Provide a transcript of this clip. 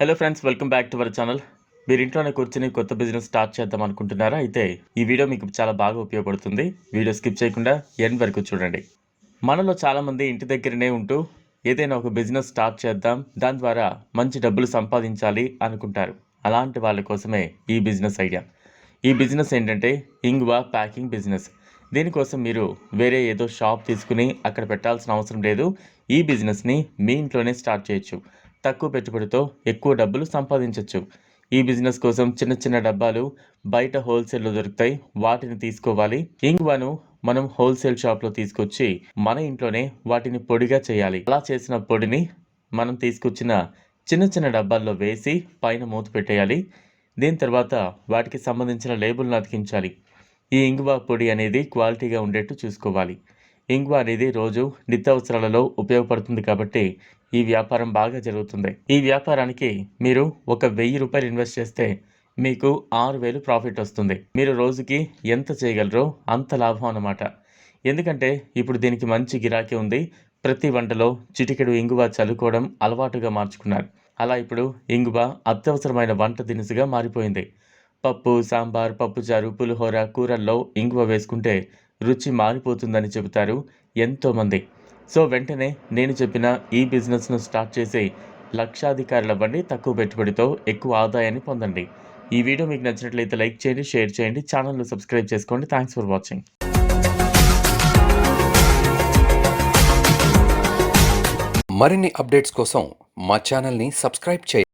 Hello friends welcome back to our channel మీరు ఇంట్లోనే కూర్చొని కొత్త బిజినెస్ స్టార్ట్ చేద్దాం అనుకుంటున్నారా? అయితే ఈ వీడియో మీకు చాలా బాగా ఉపయోగపడుతుంది. వీడియో స్కిప్ చేయకుండా ఎండ్ వరకు చూడండి. మనలో చాలామంది ఇంటి దగ్గరనే ఉంటూ ఏదైనా ఒక బిజినెస్ స్టార్ట్ చేద్దాం దాని ద్వారా మంచి డబ్బులు సంపాదించాలి అనుకుంటారు. అలాంటి వాళ్ళ కోసమే ఈ బిజినెస్ ఐడియా ఈ బిజినెస్ ఏంటంటే ఇంగువ ప్యాకింగ్ బిజినెస్ దీనికోసం మీరు వేరే ఏదో షాప్ తీసుకుని అక్కడ పెట్టాల్సిన అవసరం లేదు. ఈ బిజినెస్ని మీ ఇంట్లోనే స్టార్ట్ చేయొచ్చు. తక్కువ పెట్టుబడితో ఎక్కువ డబ్బులు సంపాదించవచ్చు ఈ బిజినెస్ కోసం చిన్న చిన్న డబ్బాలు బయట హోల్సేల్లో దొరుకుతాయి. వాటిని తీసుకోవాలి. ఇంగువను మనం హోల్సేల్ షాప్లో తీసుకొచ్చి మన ఇంట్లోనే వాటిని పొడిగా చేయాలి. అలా చేసిన పొడిని మనం తీసుకొచ్చిన చిన్న చిన్న డబ్బాల్లో వేసి పైన మూత పెట్టేయాలి. దీని తర్వాత వాటికి సంబంధించిన లేబుల్ని అతికించాలి. ఈ ఇంగువ పొడి అనేది క్వాలిటీగా ఉండేట్టు చూసుకోవాలి. ఇంగువ అనేది రోజు నిత్యావసరాలలో ఉపయోగపడుతుంది కాబట్టి ఈ వ్యాపారం బాగా జరుగుతుంది. ఈ వ్యాపారానికి మీరు ఒక వెయ్యి రూపాయలు ఇన్వెస్ట్ చేస్తే మీకు ఆరు వేలు ప్రాఫిట్ వస్తుంది. మీరు రోజుకి ఎంత చేయగలరో అంత లాభం అన్నమాట. ఎందుకంటే ఇప్పుడు దీనికి మంచి గిరాకీ ఉంది. ప్రతి వంటలో చిటికెడు ఇంగువ చల్లుకోవడం అలవాటుగా మార్చుకున్నారు. అలా ఇప్పుడు ఇంగువ అత్యవసరమైన వంట దినుసుగా మారిపోయింది. పప్పు సాంబార్ పప్పుచారు పులిహోర కూరల్లో ఇంగువ వేసుకుంటే రుచి మారిపోతుందని చెబుతారు ఎంతోమంది. సో వెంటనే నేను చెప్పిన ఈ బిజినెస్ను స్టార్ట్ చేసి లక్షాధికారులు అవ్వండి తక్కువ పెట్టుబడితో ఎక్కువ ఆదాయాన్ని పొందండి. ఈ వీడియో మీకు నచ్చినట్లయితే లైక్ చేయండి షేర్ చేయండి ఛానల్ను సబ్స్క్రైబ్ చేసుకోండి. Thanks for watching. మరిన్ని అప్డేట్స్ కోసం మా ఛానల్ని సబ్స్క్రైబ్ చేయండి.